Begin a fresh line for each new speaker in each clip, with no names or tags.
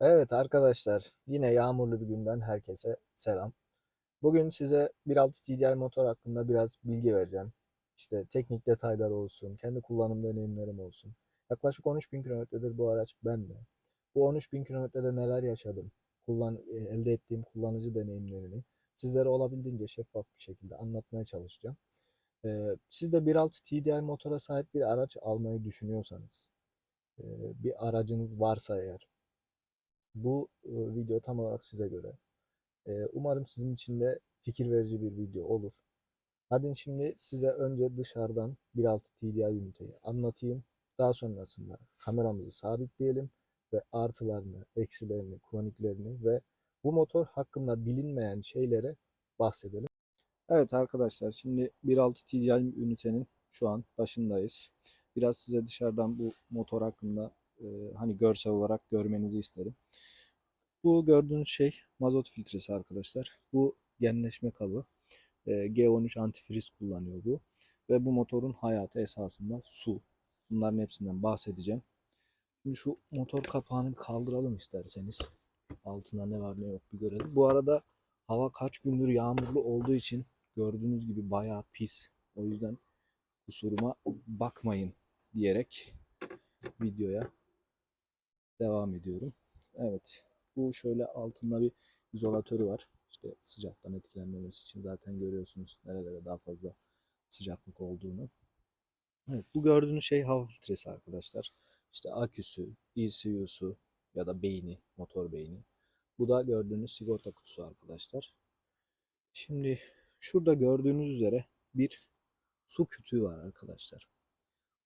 Evet arkadaşlar, yine yağmurlu bir günden herkese selam. Bugün size 1.6 TDI motor hakkında biraz bilgi vereceğim. İşte teknik detaylar olsun, kendi kullanım deneyimlerim olsun. Yaklaşık 13.000 kilometredir bu araç bende. Bu 13.000 kilometrede neler yaşadım, kullan, e, elde ettiğim kullanıcı deneyimlerini sizlere olabildiğince şeffaf bir şekilde anlatmaya çalışacağım. Ee, siz de 1.6 TDI motora sahip bir araç almayı düşünüyorsanız, e, bir aracınız varsa eğer, bu e, video tam olarak size göre. E, umarım sizin için de fikir verici bir video olur. Hadi şimdi size önce dışarıdan 1.6 TDI üniteyi anlatayım. Daha sonrasında kameramızı sabitleyelim ve artılarını, eksilerini, kroniklerini ve bu motor hakkında bilinmeyen şeylere bahsedelim. Evet arkadaşlar şimdi 1.6 TDI ünitenin şu an başındayız. Biraz size dışarıdan bu motor hakkında e, hani görsel olarak görmenizi isterim. Bu gördüğünüz şey mazot filtresi arkadaşlar. Bu genleşme kabı. E, G13 antifriz kullanıyor bu. Ve bu motorun hayatı esasında su. Bunların hepsinden bahsedeceğim. Şimdi şu motor kapağını kaldıralım isterseniz. Altında ne var ne yok bir görelim. Bu arada hava kaç gündür yağmurlu olduğu için gördüğünüz gibi bayağı pis. O yüzden kusuruma bakmayın diyerek videoya devam ediyorum. Evet. Bu şöyle altında bir izolatörü var. İşte sıcaktan etkilenmemesi için zaten görüyorsunuz nerelere daha fazla sıcaklık olduğunu. Evet bu gördüğünüz şey hava filtresi arkadaşlar. İşte aküsü, ECU'su ya da beyni, motor beyni. Bu da gördüğünüz sigorta kutusu arkadaşlar. Şimdi şurada gördüğünüz üzere bir su kütüğü var arkadaşlar.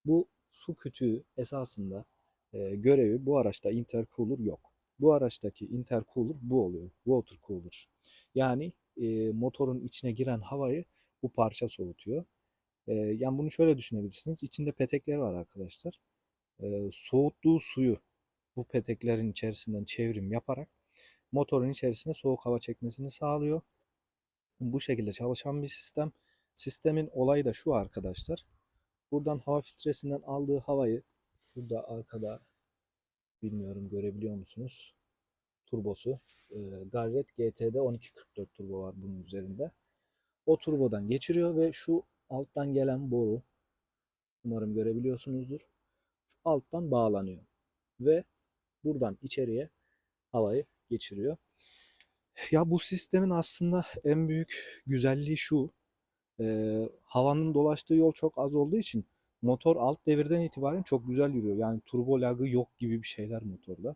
Bu su kütüğü esasında e, görevi bu araçta intercooler yok. Bu araçtaki intercooler bu oluyor. Water cooler. Yani e, motorun içine giren havayı bu parça soğutuyor. E, yani bunu şöyle düşünebilirsiniz. İçinde petekler var arkadaşlar. E, soğuttuğu suyu bu peteklerin içerisinden çevrim yaparak motorun içerisine soğuk hava çekmesini sağlıyor. Bu şekilde çalışan bir sistem. Sistemin olayı da şu arkadaşlar. Buradan hava filtresinden aldığı havayı şurada arkada bilmiyorum görebiliyor musunuz? Turbosu. E, Garrett GT'de 1244 turbo var bunun üzerinde. O turbodan geçiriyor ve şu alttan gelen boru umarım görebiliyorsunuzdur. Şu alttan bağlanıyor. Ve buradan içeriye havayı geçiriyor. Ya bu sistemin aslında en büyük güzelliği şu. E, havanın dolaştığı yol çok az olduğu için motor alt devirden itibaren çok güzel yürüyor. Yani turbo lagı yok gibi bir şeyler motorda.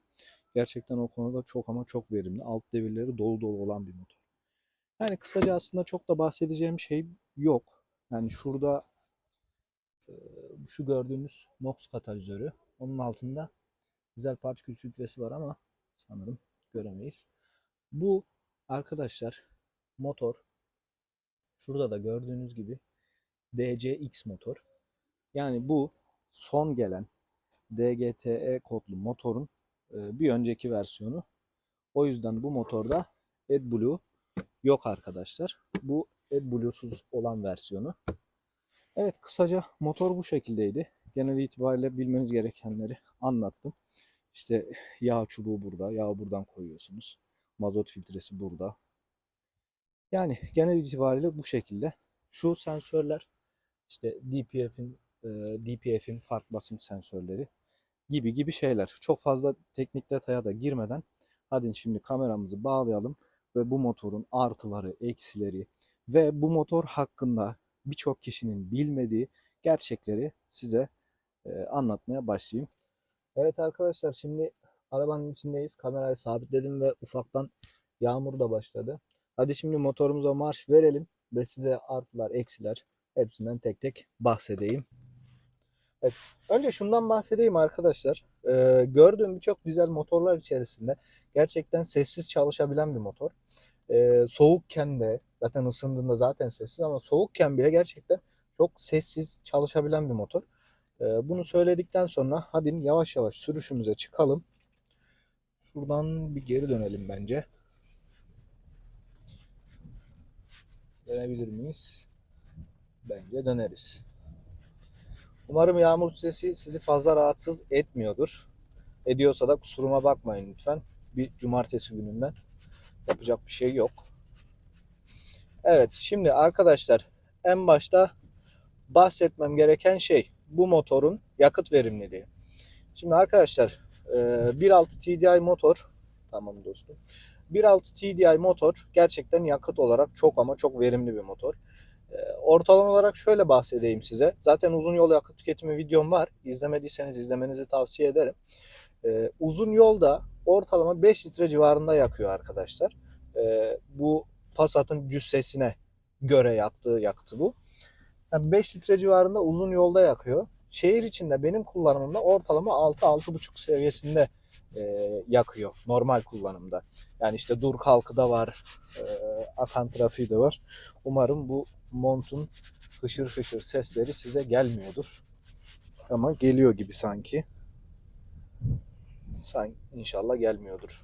Gerçekten o konuda çok ama çok verimli. Alt devirleri dolu dolu olan bir motor. Yani kısaca aslında çok da bahsedeceğim şey yok. Yani şurada şu gördüğünüz NOx katalizörü. Onun altında dizel partikül filtresi var ama sanırım göremeyiz. Bu arkadaşlar motor şurada da gördüğünüz gibi DCX motor. Yani bu son gelen DGTE kodlu motorun e, bir önceki versiyonu. O yüzden bu motorda AdBlue yok arkadaşlar. Bu AdBlue'suz olan versiyonu. Evet kısaca motor bu şekildeydi. Genel itibariyle bilmeniz gerekenleri anlattım. İşte yağ çubuğu burada. Yağı buradan koyuyorsunuz. Mazot filtresi burada. Yani genel itibariyle bu şekilde. Şu sensörler işte DPF'in e, DPF'in fark basınç sensörleri gibi gibi şeyler. Çok fazla teknik detaya da girmeden hadi şimdi kameramızı bağlayalım ve bu motorun artıları, eksileri ve bu motor hakkında birçok kişinin bilmediği gerçekleri size e, anlatmaya başlayayım. Evet arkadaşlar şimdi arabanın içindeyiz. Kamerayı sabitledim ve ufaktan yağmur da başladı. Hadi şimdi motorumuza marş verelim ve size artılar, eksiler hepsinden tek tek bahsedeyim. Evet, önce şundan bahsedeyim arkadaşlar. Ee, gördüğüm birçok güzel motorlar içerisinde gerçekten sessiz çalışabilen bir motor. Ee, soğukken de zaten ısındığında zaten sessiz ama soğukken bile gerçekten çok sessiz çalışabilen bir motor. Ee, bunu söyledikten sonra hadi yavaş yavaş sürüşümüze çıkalım. Şuradan bir geri dönelim bence. Dönebilir miyiz? Bence döneriz. Umarım yağmur sesi sizi fazla rahatsız etmiyordur. Ediyorsa da kusuruma bakmayın lütfen. bir cumartesi gününden. Yapacak bir şey yok. Evet şimdi arkadaşlar en başta bahsetmem gereken şey bu motorun yakıt verimliliği. Şimdi arkadaşlar e, 1.6 TDI motor tamam dostum. 1.6 TDI motor gerçekten yakıt olarak çok ama çok verimli bir motor. Ortalama olarak şöyle bahsedeyim size. Zaten uzun yol yakıt tüketimi videom var. İzlemediyseniz izlemenizi tavsiye ederim. E, Uzun yolda ortalama 5 litre civarında yakıyor arkadaşlar. E, Bu Passat'ın cüssesine göre yaktığı yakıtı bu. Yani 5 litre civarında uzun yolda yakıyor. Şehir içinde benim kullanımımda ortalama 6-6,5 seviyesinde e, yakıyor normal kullanımda. Yani işte dur kalkıda var, e, akan trafiği de var. Umarım bu montun hışır hışır sesleri size gelmiyordur. Ama geliyor gibi sanki. Sanki inşallah gelmiyordur.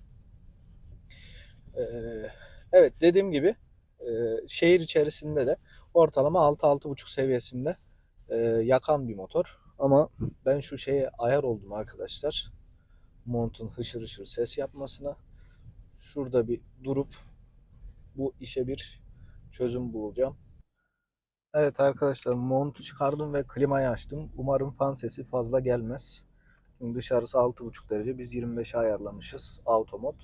Ee, evet dediğim gibi e, şehir içerisinde de ortalama 6-6,5 seviyesinde e, yakan bir motor. Ama ben şu şeye ayar oldum arkadaşlar. Montun hışır hışır ses yapmasına. Şurada bir durup bu işe bir çözüm bulacağım. Evet arkadaşlar montu çıkardım ve klimayı açtım. Umarım fan sesi fazla gelmez. Şimdi dışarısı 6,5 derece. Biz 25'e ayarlamışız automod.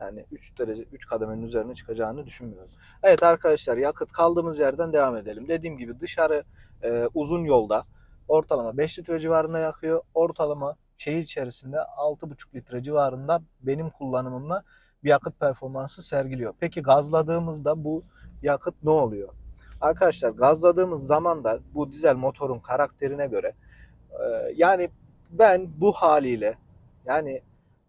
Yani 3 derece 3 kademenin üzerine çıkacağını düşünmüyorum. Evet arkadaşlar yakıt kaldığımız yerden devam edelim. Dediğim gibi dışarı e, uzun yolda ortalama 5 litre civarında yakıyor. Ortalama şehir içerisinde 6,5 litre civarında benim kullanımımla bir yakıt performansı sergiliyor. Peki gazladığımızda bu yakıt ne oluyor? Arkadaşlar gazladığımız zaman da bu dizel motorun karakterine göre e, yani ben bu haliyle yani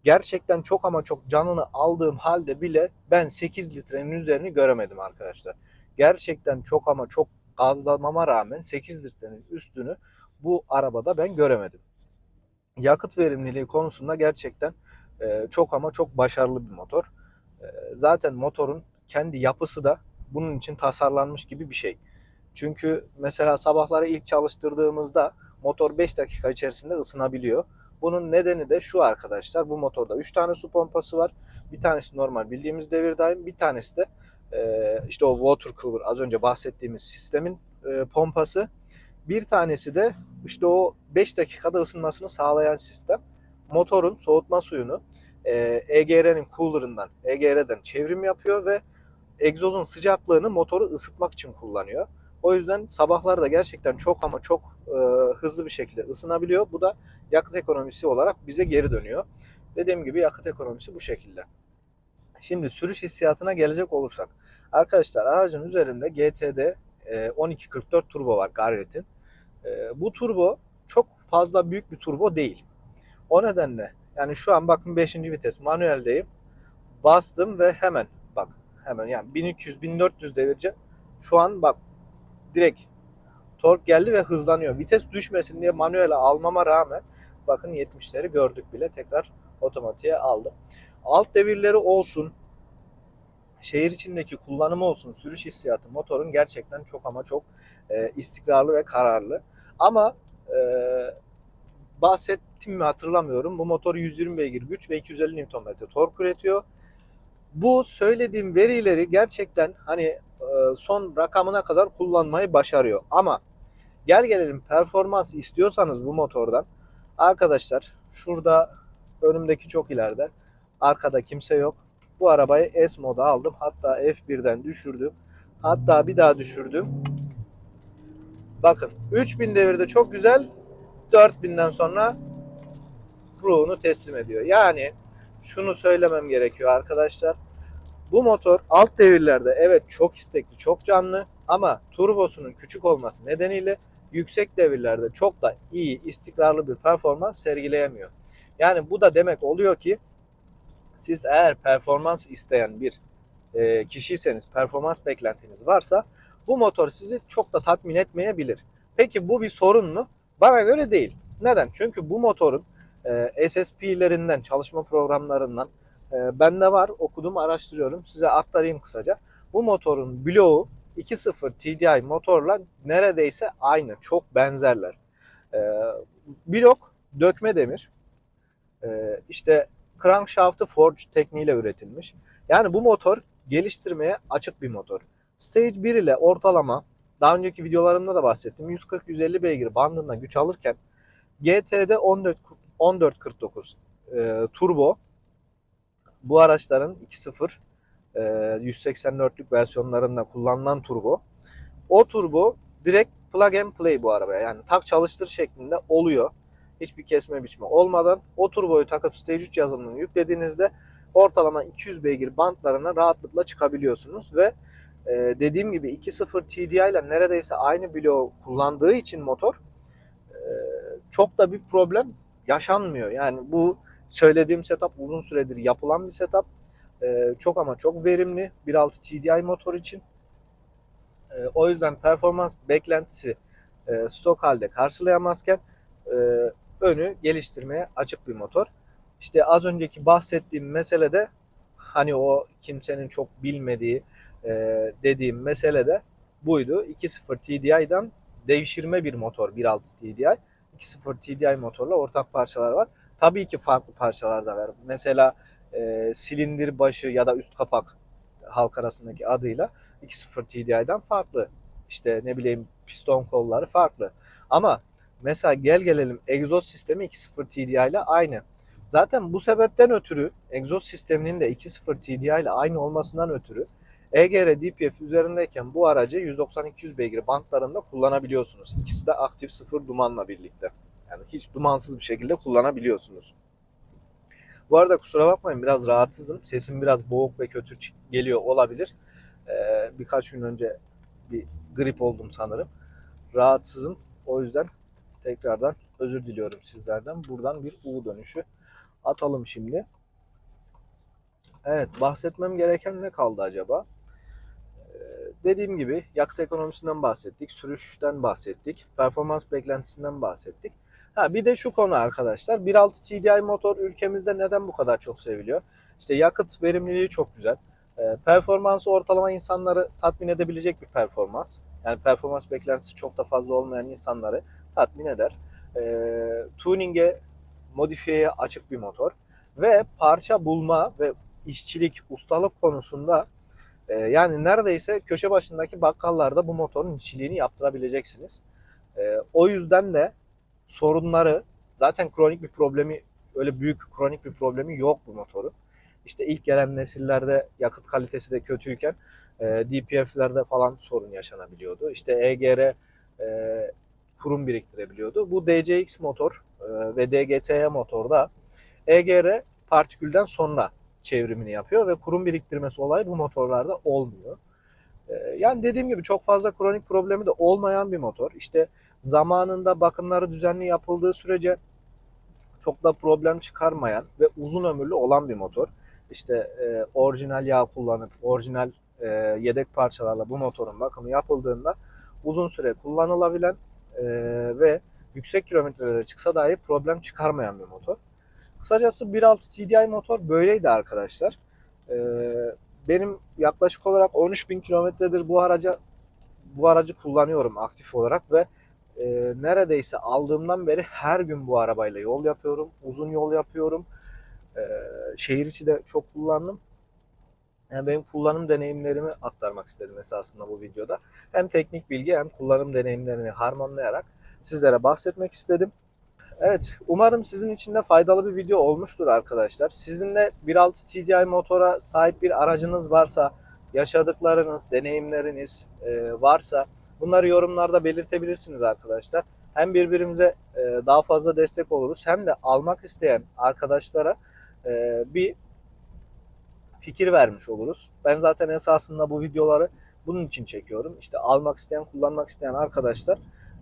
gerçekten çok ama çok canını aldığım halde bile ben 8 litrenin üzerini göremedim arkadaşlar. Gerçekten çok ama çok gazlamama rağmen 8 litrenin üstünü bu arabada ben göremedim. Yakıt verimliliği konusunda gerçekten e, çok ama çok başarılı bir motor. E, zaten motorun kendi yapısı da bunun için tasarlanmış gibi bir şey. Çünkü mesela sabahları ilk çalıştırdığımızda motor 5 dakika içerisinde ısınabiliyor. Bunun nedeni de şu arkadaşlar. Bu motorda 3 tane su pompası var. Bir tanesi normal bildiğimiz devir daim. Bir tanesi de e, işte o water cooler az önce bahsettiğimiz sistemin e, pompası. Bir tanesi de işte o 5 dakikada ısınmasını sağlayan sistem. Motorun soğutma suyunu e, EGR'nin cooler'ından, EGR'den çevrim yapıyor ve egzozun sıcaklığını motoru ısıtmak için kullanıyor. O yüzden sabahları da gerçekten çok ama çok e, hızlı bir şekilde ısınabiliyor. Bu da yakıt ekonomisi olarak bize geri dönüyor. Dediğim gibi yakıt ekonomisi bu şekilde. Şimdi sürüş hissiyatına gelecek olursak. Arkadaşlar aracın üzerinde GTD e, 1244 turbo var Garrett'in. E, bu turbo çok fazla büyük bir turbo değil. O nedenle yani şu an bakın 5. vites manueldeyim. Bastım ve hemen bak hemen yani 1200-1400 devirce şu an bak direkt tork geldi ve hızlanıyor. Vites düşmesin diye manuel almama rağmen bakın 70'leri gördük bile tekrar otomatiğe aldım. Alt devirleri olsun, şehir içindeki kullanımı olsun, sürüş hissiyatı motorun gerçekten çok ama çok e, istikrarlı ve kararlı. Ama e, bahsettim mi hatırlamıyorum. Bu motor 120 beygir güç ve 250 Nm tork üretiyor. Bu söylediğim verileri gerçekten hani e, son rakamına kadar kullanmayı başarıyor. Ama gel gelelim performans istiyorsanız bu motordan arkadaşlar şurada önümdeki çok ileride arkada kimse yok. Bu arabayı S moda aldım. Hatta F1'den düşürdüm. Hatta bir daha düşürdüm. Bakın 3000 devirde çok güzel. 4000'den sonra ruhunu teslim ediyor. Yani şunu söylemem gerekiyor arkadaşlar. Bu motor alt devirlerde evet çok istekli, çok canlı ama turbosunun küçük olması nedeniyle yüksek devirlerde çok da iyi, istikrarlı bir performans sergileyemiyor. Yani bu da demek oluyor ki siz eğer performans isteyen bir e, kişiyseniz, performans beklentiniz varsa bu motor sizi çok da tatmin etmeyebilir. Peki bu bir sorun mu? Bana göre değil. Neden? Çünkü bu motorun e, SSP'lerinden, çalışma programlarından e, bende var. Okudum, araştırıyorum. Size aktarayım kısaca. Bu motorun bloğu 2.0 TDI motorla neredeyse aynı. Çok benzerler. E, blok dökme demir. E, işte crankshaft'ı forge tekniğiyle üretilmiş. Yani bu motor geliştirmeye açık bir motor. Stage 1 ile ortalama daha önceki videolarımda da bahsettim. 140-150 beygir bandında güç alırken GT'de 14 1449 e, turbo bu araçların 2.0 e, 184'lük versiyonlarında kullanılan turbo. O turbo direkt plug and play bu arabaya. Yani tak çalıştır şeklinde oluyor. Hiçbir kesme biçme olmadan o turboyu takıp Stage 3 yazılımını yüklediğinizde ortalama 200 beygir bantlarına rahatlıkla çıkabiliyorsunuz ve e, dediğim gibi 2.0 TDI ile neredeyse aynı bloğu kullandığı için motor e, çok da bir problem yaşanmıyor. Yani bu söylediğim setup uzun süredir yapılan bir setup. E, çok ama çok verimli 1.6 TDI motor için. E, o yüzden performans beklentisi e, stok halde karşılayamazken e, önü geliştirmeye açık bir motor. İşte az önceki bahsettiğim meselede hani o kimsenin çok bilmediği dediğim mesele de buydu. 2.0 TDI'den devşirme bir motor 1.6 TDI. 2.0 TDI motorla ortak parçalar var. Tabii ki farklı parçalar da var. Mesela e, silindir başı ya da üst kapak halk arasındaki adıyla 2.0 TDI'den farklı. İşte ne bileyim piston kolları farklı. Ama mesela gel gelelim egzoz sistemi 2.0 TDI ile aynı. Zaten bu sebepten ötürü egzoz sisteminin de 2.0 TDI ile aynı olmasından ötürü EGR DPF üzerindeyken bu aracı 190-200 beygir bantlarında kullanabiliyorsunuz. İkisi de aktif sıfır dumanla birlikte. Yani hiç dumansız bir şekilde kullanabiliyorsunuz. Bu arada kusura bakmayın biraz rahatsızım. Sesim biraz boğuk ve kötü geliyor olabilir. Ee, birkaç gün önce bir grip oldum sanırım. Rahatsızım. O yüzden tekrardan özür diliyorum sizlerden. Buradan bir U dönüşü atalım şimdi. Evet bahsetmem gereken ne kaldı acaba? Ee, dediğim gibi yakıt ekonomisinden bahsettik, sürüşten bahsettik, performans beklentisinden bahsettik. Ha bir de şu konu arkadaşlar. 1.6 TDI motor ülkemizde neden bu kadar çok seviliyor? İşte yakıt verimliliği çok güzel. E, performansı ortalama insanları tatmin edebilecek bir performans. Yani performans beklentisi çok da fazla olmayan insanları tatmin eder. E, tuning'e, modifiyeye açık bir motor. Ve parça bulma ve işçilik, ustalık konusunda e, yani neredeyse köşe başındaki bakkallarda bu motorun işçiliğini yaptırabileceksiniz. E, o yüzden de sorunları zaten kronik bir problemi öyle büyük kronik bir problemi yok bu motorun. İşte ilk gelen nesillerde yakıt kalitesi de kötüyken e, DPF'lerde falan sorun yaşanabiliyordu. İşte EGR e, kurum biriktirebiliyordu. Bu DCX motor e, ve DGT'ye motorda EGR partikülden sonra çevrimini yapıyor ve kurum biriktirmesi olayı bu motorlarda olmuyor. E, yani dediğim gibi çok fazla kronik problemi de olmayan bir motor. İşte zamanında bakımları düzenli yapıldığı sürece çok da problem çıkarmayan ve uzun ömürlü olan bir motor. İşte e, orijinal yağ kullanıp orijinal e, yedek parçalarla bu motorun bakımı yapıldığında uzun süre kullanılabilen e, ve yüksek kilometrelere çıksa dahi problem çıkarmayan bir motor. Kısacası 1.6 TDI motor böyleydi arkadaşlar. E, benim yaklaşık olarak 13.000 kilometredir bu araca bu aracı kullanıyorum aktif olarak ve e, neredeyse aldığımdan beri her gün bu arabayla yol yapıyorum. Uzun yol yapıyorum. E, şehir içi de çok kullandım. Yani benim kullanım deneyimlerimi aktarmak istedim esasında bu videoda. Hem teknik bilgi hem kullanım deneyimlerini harmanlayarak sizlere bahsetmek istedim. Evet, umarım sizin için de faydalı bir video olmuştur arkadaşlar. Sizinle 1.6 TDI motora sahip bir aracınız varsa, yaşadıklarınız, deneyimleriniz e, varsa bunları yorumlarda belirtebilirsiniz arkadaşlar. Hem birbirimize e, daha fazla destek oluruz hem de almak isteyen arkadaşlara e, bir fikir vermiş oluruz. Ben zaten esasında bu videoları bunun için çekiyorum. İşte almak isteyen, kullanmak isteyen arkadaşlar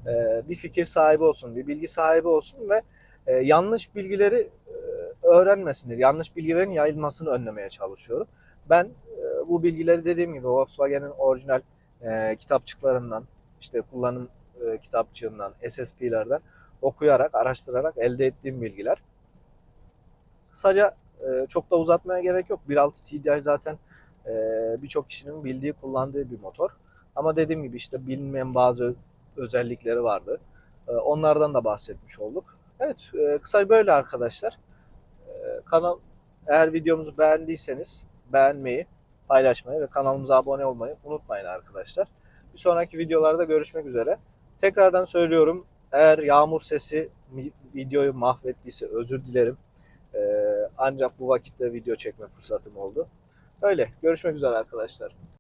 e, bir fikir sahibi olsun, bir bilgi sahibi olsun ve e, yanlış bilgileri e, öğrenmesinler. Yanlış bilgilerin yayılmasını önlemeye çalışıyorum. Ben bu bilgileri dediğim gibi Volkswagen'in orijinal kitapçıklarından, işte kullanım kitapçığından, SSP'lerden okuyarak, araştırarak elde ettiğim bilgiler. Kısaca çok da uzatmaya gerek yok. 1.6 TDI zaten birçok kişinin bildiği, kullandığı bir motor. Ama dediğim gibi işte bilinmeyen bazı özellikleri vardı. Onlardan da bahsetmiş olduk. Evet, kısa böyle arkadaşlar. Kanal Eğer videomuzu beğendiyseniz beğenmeyi, paylaşmayı ve kanalımıza abone olmayı unutmayın arkadaşlar. Bir sonraki videolarda görüşmek üzere. Tekrardan söylüyorum. Eğer yağmur sesi videoyu mahvettiyse özür dilerim. Ee, ancak bu vakitte video çekme fırsatım oldu. Öyle. Görüşmek üzere arkadaşlar.